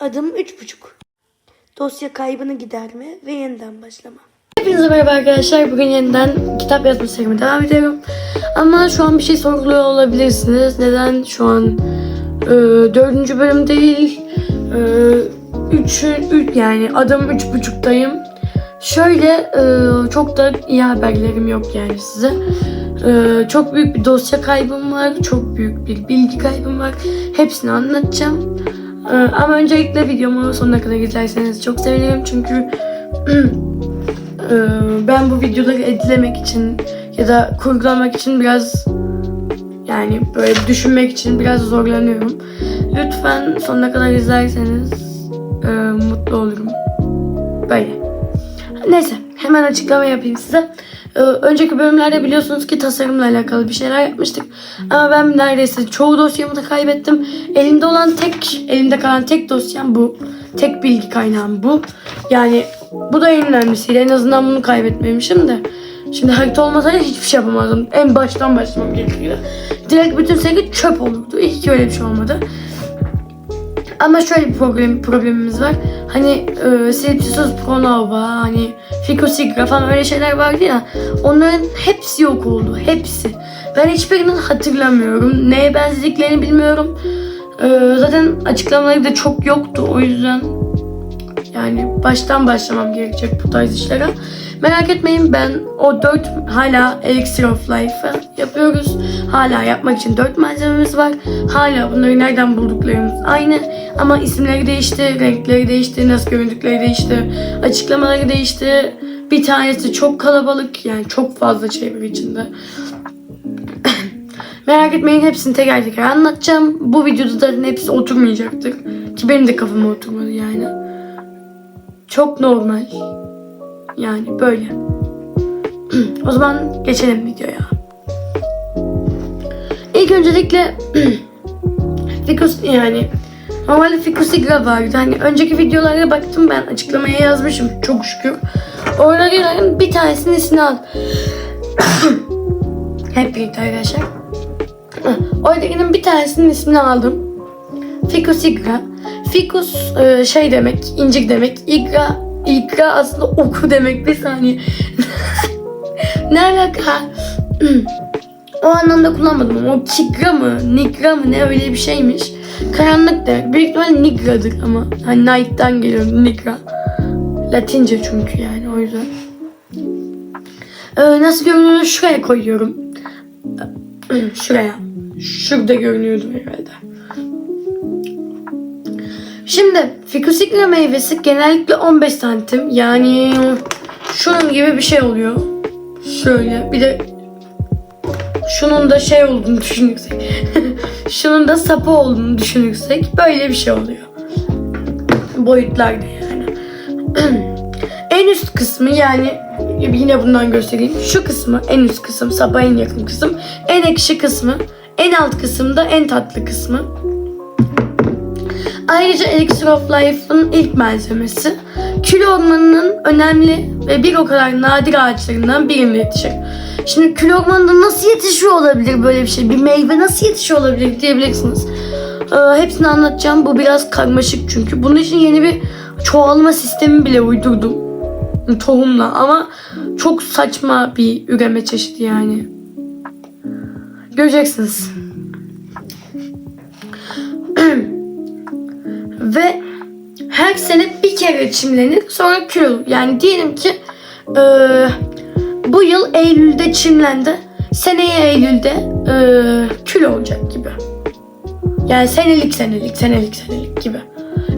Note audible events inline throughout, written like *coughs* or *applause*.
Adım üç buçuk. Dosya kaybını giderme ve yeniden başlama. Hepinize merhaba arkadaşlar. Bugün yeniden kitap yazma serime devam ediyorum. Ama şu an bir şey sorguluyor olabilirsiniz. Neden şu an e, dördüncü bölüm değil, e, üçü, üç, yani adım üç buçuktayım. Şöyle e, çok da iyi haberlerim yok yani size. E, çok büyük bir dosya kaybım var. Çok büyük bir bilgi kaybım var. Hepsini anlatacağım. E, ama öncelikle videomu sonuna kadar izlerseniz çok sevinirim. Çünkü Ee, *clears throat* ben bu videoları editlemek için ya da kurgulamak için biraz yani böyle düşünmek için biraz zorlanıyorum. Lütfen sonuna kadar izlerseniz e, mutlu olurum. Böyle. Neyse hemen açıklama yapayım size. Önceki bölümlerde biliyorsunuz ki tasarımla alakalı bir şeyler yapmıştık. Ama ben neredeyse çoğu dosyamı da kaybettim. Elimde olan tek, elimde kalan tek dosyam bu. Tek bilgi kaynağım bu. Yani bu da en önemlisiydi. En azından bunu kaybetmemişim de. Şimdi harita olmasaydı hiçbir şey yapamazdım. En baştan başlamam gerekiyordu. Direkt bütün seri çöp olurdu. Ki öyle bir şey olmadı. Ama şöyle bir problem, problemimiz var. Hani e, Silpsisus Pronova, hani Ficosigra falan öyle şeyler vardı ya. Onların hepsi yok oldu. Hepsi. Ben hiçbirinin hatırlamıyorum. Neye benzediklerini bilmiyorum. E, zaten açıklamaları da çok yoktu. O yüzden yani baştan başlamam gerekecek bu tarz işlere. Merak etmeyin ben o 4 hala Elixir of Life'ı yapıyoruz. Hala yapmak için 4 malzememiz var. Hala bunları nereden bulduklarımız aynı. Ama isimleri değişti, renkleri değişti, nasıl göründükleri değişti, açıklamaları değişti. Bir tanesi çok kalabalık yani çok fazla var içinde. *coughs* Merak etmeyin hepsini teker teker anlatacağım. Bu videoda da hepsi oturmayacaktır. Ki benim de kafama oturmadı yani. Çok normal. Yani böyle. *clears throat* o zaman geçelim videoya. İlk öncelikle *clears throat* Fikus yani normalde Fikusigra vardı. Hani önceki videolara baktım ben açıklamaya yazmışım çok şükür. Orada gelen bir tanesinin ismini al. *clears throat* Hep birlikte arkadaşlar. Oradakinin bir tanesinin ismini aldım. Ficus igra. Ficus e, şey demek, incik demek. Igra, igra aslında oku demek. Bir saniye. *laughs* ne alaka? *clears throat* o anlamda kullanmadım ama o kigra mı, nigra mı ne öyle bir şeymiş. Karanlık demek. Büyük ihtimalle nigradır ama. Hani night'tan geliyor nigra. Latince çünkü yani o yüzden. Ee, nasıl görünüyor şuraya koyuyorum. *clears throat* Şuraya. Şurada görünüyordu herhalde. Şimdi fikusikla meyvesi genellikle 15 santim. Yani şunun gibi bir şey oluyor. Şöyle bir de şunun da şey olduğunu *laughs* düşünürsek. şunun da sapı olduğunu düşünürsek böyle bir şey oluyor. Boyutlarda yani. *clears throat* en üst kısmı yani yine bundan göstereyim. Şu kısmı en üst kısım, sapa en yakın kısım. En ekşi kısmı, en alt kısımda en tatlı kısmı. Ayrıca Elixir of Life'ın ilk malzemesi kül ormanının önemli ve bir o kadar nadir ağaçlarından birinde yetişir. Şimdi kül ormanında nasıl yetişiyor olabilir böyle bir şey? Bir meyve nasıl yetişiyor olabilir diyebilirsiniz. Ee, hepsini anlatacağım. Bu biraz karmaşık çünkü. Bunun için yeni bir çoğalma sistemi bile uydurdum. Tohumla ama çok saçma bir üreme çeşidi yani. Göreceksiniz. *clears throat* Ve her sene bir kere çimlenir sonra kül olur. Yani diyelim ki e, bu yıl Eylül'de çimlendi. Seneye Eylül'de e, kül olacak gibi. Yani senelik senelik senelik senelik gibi.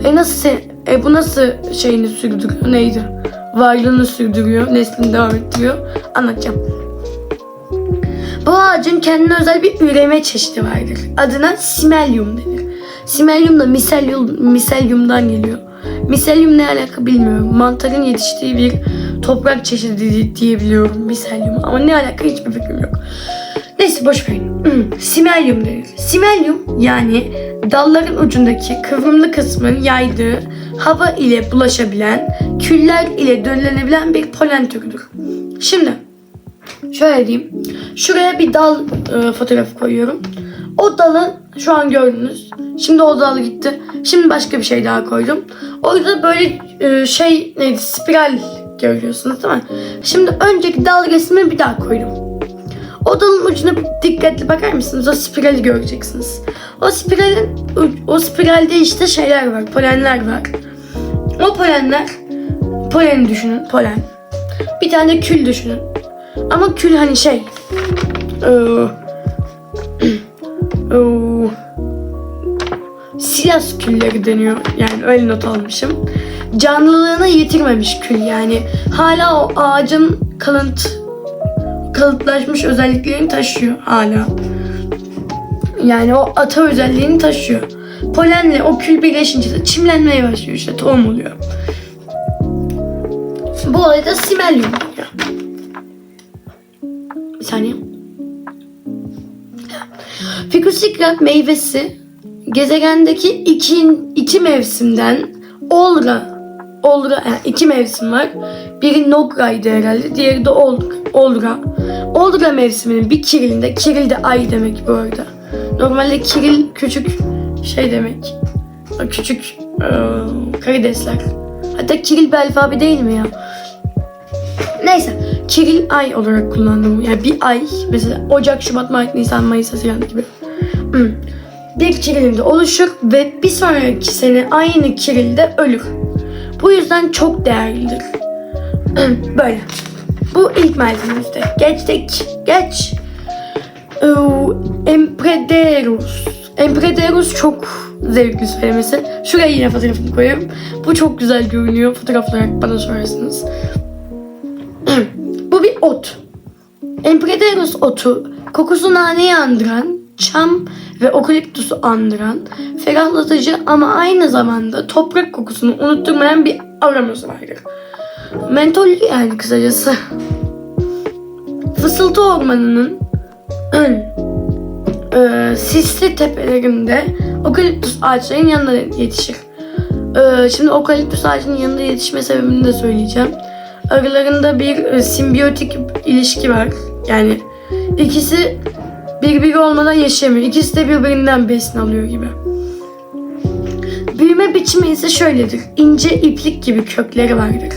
E nasıl se- e bu nasıl şeyini sürdürüyor neydi? Varlığını sürdürüyor, neslini devam ettiriyor. Anlatacağım. Bu ağacın kendine özel bir üreme çeşidi vardır. Adına simelyum denir. Simelyum da miselyum, miselyumdan geliyor. Miselyum ne alaka bilmiyorum. Mantarın yetiştiği bir toprak çeşidi diyebiliyorum miselyum. Ama ne alaka hiçbir fikrim yok. Neyse boş verin. *clears throat* Simelyum denir. Simelyum yani dalların ucundaki kıvrımlı kısmın yaydığı hava ile bulaşabilen, küller ile döllenebilen bir polen türüdür. Şimdi şöyle diyeyim. Şuraya bir dal e, fotoğrafı koyuyorum. O dalın Şu an gördünüz. Şimdi o dal gitti. Şimdi başka bir şey daha koydum. Orada böyle e, şey neydi spiral görüyorsunuz değil mi? Şimdi önceki dal resmini bir daha koydum. O dalın ucuna dikkatli bakar mısınız? O spirali göreceksiniz. O spiralin o spiralde işte şeyler var, polenler var. O polenler poleni düşünün, polen. Bir tane kül düşünün. Ama kül hani şey eee, eee, silas külleri deniyor. Yani öyle not almışım. Canlılığını yitirmemiş kül yani. Hala o ağacın kalıntı kalıplaşmış özelliklerini taşıyor hala. Yani o ata özelliğini taşıyor. Polenle o kül birleşince de çimlenmeye başlıyor işte tohum oluyor. Bu olayda simelyum. Bir saniye. Fikusikra meyvesi gezegendeki iki, iki mevsimden Olga Olga yani iki mevsim var. Biri Nogra'ydı herhalde. Diğeri de Olga. Olga. Mevsiminin bir Kiril'inde. Kiril de ay demek bu arada. Normalde Kiril küçük şey demek. Küçük eee, karidesler. Hatta Kiril bir alfabe değil mi ya? Neyse. Kiril ay olarak kullandım. Yani bir ay. Mesela Ocak, Şubat, Mart, Nisan, Mayıs, Haziran gibi. Bir Kiril'de oluşur ve bir sonraki sene aynı Kiril'de ölür. Bu yüzden çok değerlidir. Böyle. Bu ilk malzememizde. Geçtik. Geç. Ee, Emprederus. Emprederus çok zevkli söylemesi. Şuraya yine fotoğrafını koyuyorum. Bu çok güzel görünüyor. Fotoğraf olarak bana sorarsınız. Bu bir ot. Emprederus otu kokusu naneyi andıran, çam ve okaliptusu andıran, ferahlatıcı ama aynı zamanda toprak kokusunu unutturmayan bir aroması vardır. Mentollü yani kısacası. Fısıltı ormanının e, sisli tepelerinde okaliptus ağaçlarının yanında yetişir. E, şimdi okaliptus ağacının yanında yetişme sebebini de söyleyeceğim. Aralarında bir e, simbiyotik ilişki var. Yani ikisi birbiri olmadan yaşamıyor. İkisi de birbirinden besin alıyor gibi. Büyüme biçimi ise şöyledir. İnce iplik gibi kökleri vardır.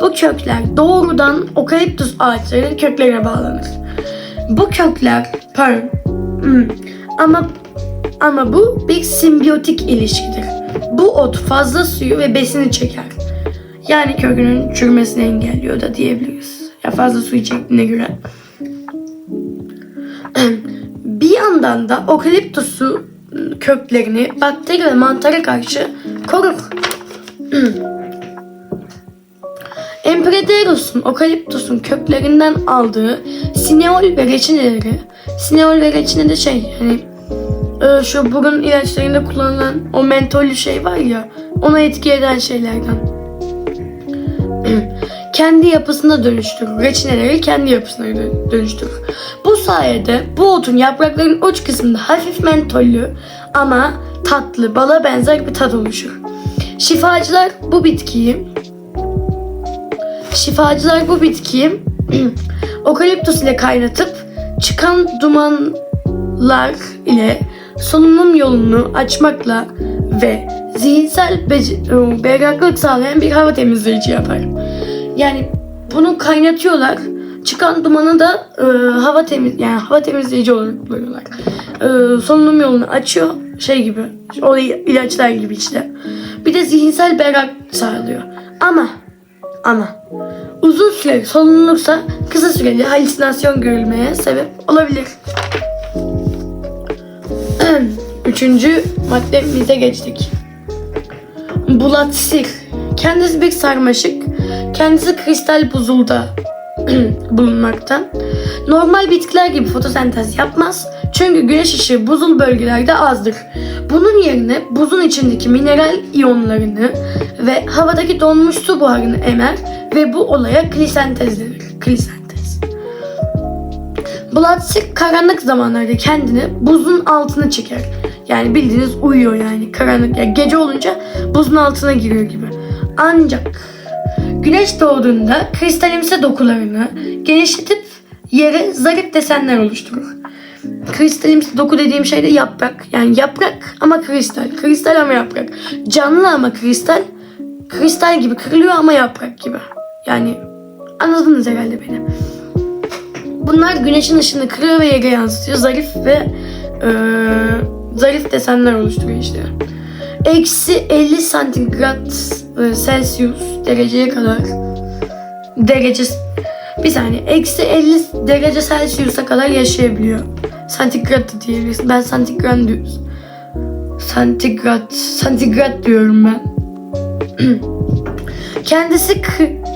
Bu kökler doğrudan okaliptus ağaçlarının köklerine bağlanır. Bu kökler, pardon, hmm, ama ama bu bir simbiyotik ilişkidir. Bu ot fazla suyu ve besini çeker. Yani kökünün çürümesini engelliyor da diyebiliriz. Ya fazla suyu çektiğine göre. Yandan da okaliptusu köklerini bakteri ve mantara karşı korur. *clears throat* Emprederus'un okaliptusun köklerinden aldığı sineol ve reçineleri sineol ve reçine de şey hani e, şu burun ilaçlarında kullanılan o mentollü şey var ya ona etki eden şeylerden kendi yapısına dönüştürür. Reçineleri kendi yapısına dö- dönüştürür. Bu sayede bu otun yapraklarının uç kısmında hafif mentollü ama tatlı, bala benzer bir tat oluşur. Şifacılar bu bitkiyi Şifacılar bu bitkiyi *clears throat* okaliptus ile kaynatıp çıkan dumanlar ile solunum yolunu açmakla ve zihinsel bece- berraklık sağlayan bir hava temizleyici yapar. Yani bunu kaynatıyorlar. Çıkan dumanı da e, hava temiz yani hava temizleyici olarak kullanıyorlar. E, solunum yolunu açıyor şey gibi. O ilaçlar gibi işte. Bir de zihinsel berrak sağlıyor. Ama ama uzun süre solunulursa kısa süreli halüsinasyon görülmeye sebep olabilir. *clears throat* Üçüncü maddemize geçtik. Bulatsir. Kendisi bir sarmaşık. Kendisi kristal buzulda *clears throat* bulunmakta. Normal bitkiler gibi fotosentez yapmaz. Çünkü güneş ışığı buzul bölgelerde azdır. Bunun yerine buzun içindeki mineral iyonlarını ve havadaki donmuş su buharını emer ve bu olaya klisentez denir. Klisentez. Bulatsik karanlık zamanlarda kendini buzun altına çeker. Yani bildiğiniz uyuyor yani karanlık. Yani gece olunca buzun altına giriyor gibi. Ancak güneş doğduğunda kristalimsi dokularını genişletip yere zarif desenler oluşturur. Kristalimsi doku dediğim şey de yaprak. Yani yaprak ama kristal. Kristal ama yaprak. Canlı ama kristal. Kristal gibi kırılıyor ama yaprak gibi. Yani anladınız herhalde beni. Bunlar güneşin ışını kırıyor ve yere yansıtıyor. Zarif ve eee, zarif desenler oluşturuyor işte. Eksi 50 santigrat e, Celsius dereceye kadar derece bir saniye eksi 50 derece Celsius'a kadar yaşayabiliyor. Santigrat da diyebilirsin. Ben santigrat diyoruz. Santigrat, santigrat diyorum ben. *clears throat* kendisi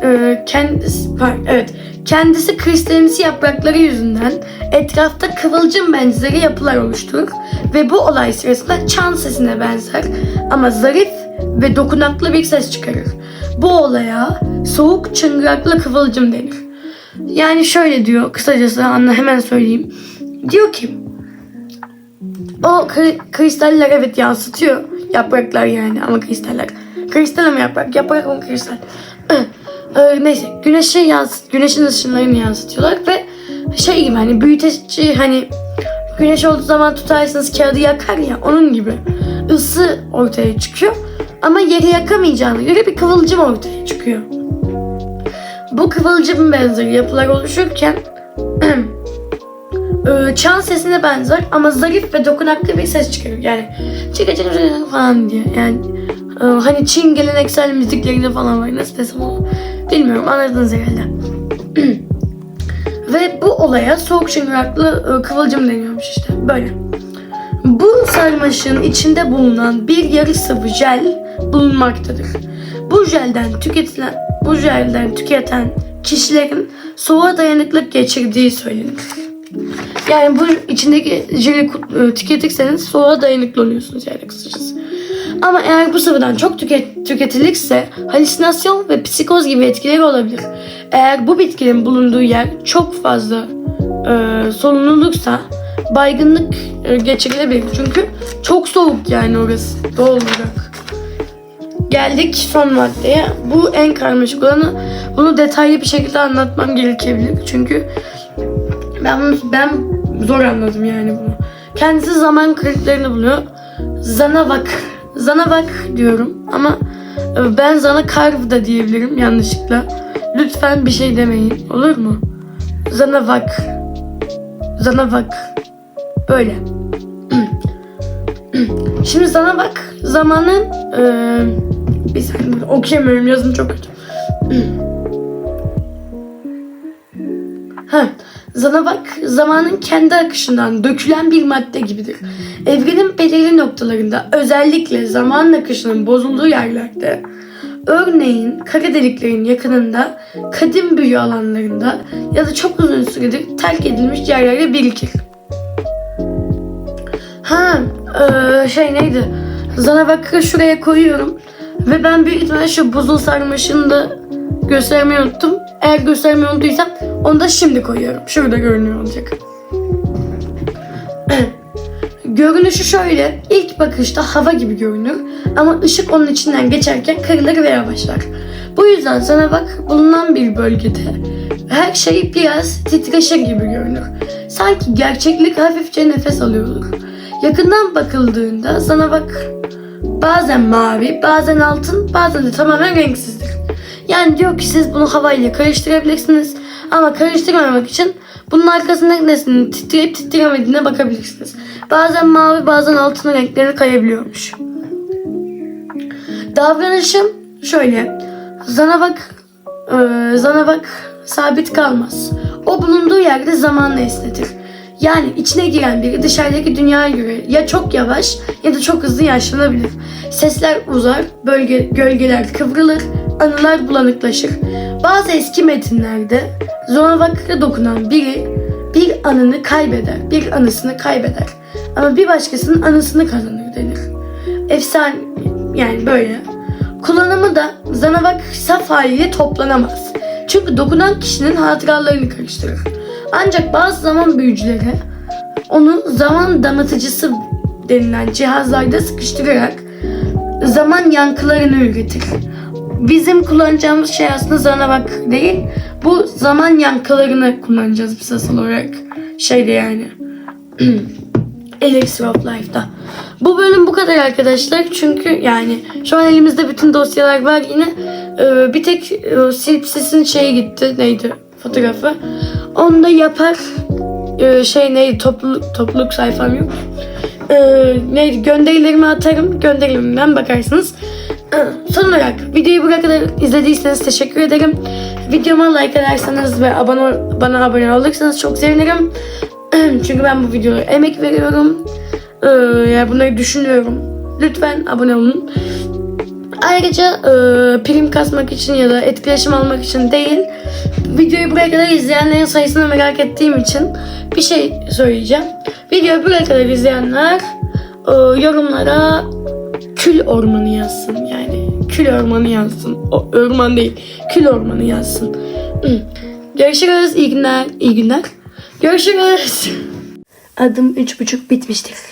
e, kendisi evet kendisi kristalimsi yaprakları yüzünden etrafta kıvılcım benzeri yapılar oluşturur ve bu olay sırasında çan sesine benzer ama zarif ve dokunaklı bir ses çıkarır. Bu olaya soğuk çıngıraklı kıvılcım denir. Yani şöyle diyor kısacası anla hemen söyleyeyim. Diyor ki o kri- kristaller evet yansıtıyor. Yapraklar yani ama kristaller. Kristal ama yaprak. Yaprak ama kristal. *clears throat* Ee, neyse güneşi yansıt, güneşin ışınlarını yansıtıyorlar ve şey gibi hani büyüteci hani güneş olduğu zaman tutarsınız kağıdı yakar ya onun gibi ısı ortaya çıkıyor ama yeri yakamayacağına göre bir kıvılcım ortaya çıkıyor. Bu kıvılcım benzeri yapılar oluşurken e, *clears throat* çan sesine benzer ama zarif ve dokunaklı bir ses çıkarır. Yani çıka çıka çıka falan diye. Yani e, hani Çin geleneksel müziklerinde falan var. Nasıl desem onu bilmiyorum. Anladınız herhalde. *clears throat* ve bu olaya soğuk çıngıraklı e, kıvılcım deniyormuş işte. Böyle. Bu sarmaşığın içinde bulunan bir yarı sıvı jel bulunmaktadır. Bu jelden tüketilen bu jelden tüketen kişilerin soğuğa dayanıklık geçirdiği söylenir. Yani bu içindeki jeli e, tüketirseniz soğuğa dayanıklı oluyorsunuz yani kısacası. Ama eğer bu sıvıdan çok tüket, tüketilirse halüsinasyon ve psikoz gibi etkileri olabilir. Eğer bu bitkinin bulunduğu yer çok fazla e, solunulursa baygınlık e, geçirilebilir. Çünkü çok soğuk yani orası doğal olarak. Geldik son maddeye. Bu en karmaşık olanı. Bunu detaylı bir şekilde anlatmam gerekebilir. Çünkü ben ben zor anladım yani bunu. Kendisi zaman kırıklarını buluyor. Zanavak. Zanavak diyorum ama ben Zana Karv da diyebilirim yanlışlıkla. Lütfen bir şey demeyin. Olur mu? Zanavak. Zanavak. Öyle. *clears throat* Şimdi sana bak zamanın e, bir saniye okuyamıyorum yazım çok kötü. Ha, Zana bak zamanın kendi akışından dökülen bir madde gibidir. Evrenin belirli noktalarında özellikle zaman akışının bozulduğu yerlerde örneğin kara deliklerin yakınında kadim büyü alanlarında ya da çok uzun süredir terk edilmiş yerlerde birikir. Ha, eee, şey neydi? Zanavak'ı şuraya koyuyorum. Ve ben büyük ihtimalle şu buzul sarmaşını da göstermeyi unuttum. Eğer göstermeyi unuttuysam onu da şimdi koyuyorum. Şurada görünüyor olacak. *clears throat* Görünüşü şöyle. İlk bakışta hava gibi görünür. Ama ışık onun içinden geçerken kırılır ve yavaşlar. Bu yüzden sana bak bulunan bir bölgede her şey biraz titreşir gibi görünür. Sanki gerçeklik hafifçe nefes alıyordur. Yakından bakıldığında sana bak bazen mavi, bazen altın, bazen de tamamen renksizdir. Yani diyor ki siz bunu havayla karıştırabilirsiniz ama karıştırmamak için bunun arkasındaki nesnenin titreyip titremediğine bakabilirsiniz. Bazen mavi bazen altın renkleri kayabiliyormuş. Davranışım şöyle. Zana bak, e, zana bak sabit kalmaz. O bulunduğu yerde zamanla esnetir. Yani içine giren biri dışarıdaki dünyaya göre ya çok yavaş ya da çok hızlı yaşlanabilir. Sesler uzar, bölge, gölgeler kıvrılır, anılar bulanıklaşır. Bazı eski metinlerde Zonavak'a dokunan biri bir anını kaybeder, bir anısını kaybeder. Ama bir başkasının anısını kazanır denir. Efsane yani böyle. Kullanımı da zanavak saf haliyle toplanamaz. Çünkü dokunan kişinin hatıralarını karıştırır. Ancak bazı zaman büyücüleri onu zaman damıtıcısı denilen cihazlarda sıkıştırarak zaman yankılarını üretir. Bizim kullanacağımız şey aslında zanavak değil. Bu zaman yankılarını kullanacağız biz asıl olarak. Şeyde yani. *clears throat* Elixir of Life'da. Bu bölüm bu kadar arkadaşlar. Çünkü yani şu an elimizde bütün dosyalar var yine. Ee, bir tek e, Sipsis'in şeyi gitti. Neydi? Fotoğrafı. Onu da yapar. Ee, şey neydi? Topluluk, topluluk sayfam yok. Ee, neydi? Gönderilerimi atarım. Gönderilerimden bakarsınız. Ee, Son olarak videoyu buraya kadar izlediyseniz teşekkür ederim. Videoma like ederseniz ve abone, bana abone olursanız çok sevinirim. *clears throat* Çünkü ben bu videoya emek veriyorum. Ee, yani bunları düşünüyorum. Lütfen abone olun. Ayrıca e, prim kasmak için ya da etkileşim almak için değil, videoyu buraya kadar izleyenlerin sayısını merak ettiğim için bir şey söyleyeceğim. Videoyu buraya kadar izleyenler e, yorumlara kül ormanı yazsın yani. Kül ormanı yazsın. O, orman değil, kül ormanı yazsın. Hı. Görüşürüz. İyi günler. İyi günler. Görüşürüz. Adım üç buçuk bitmiştir.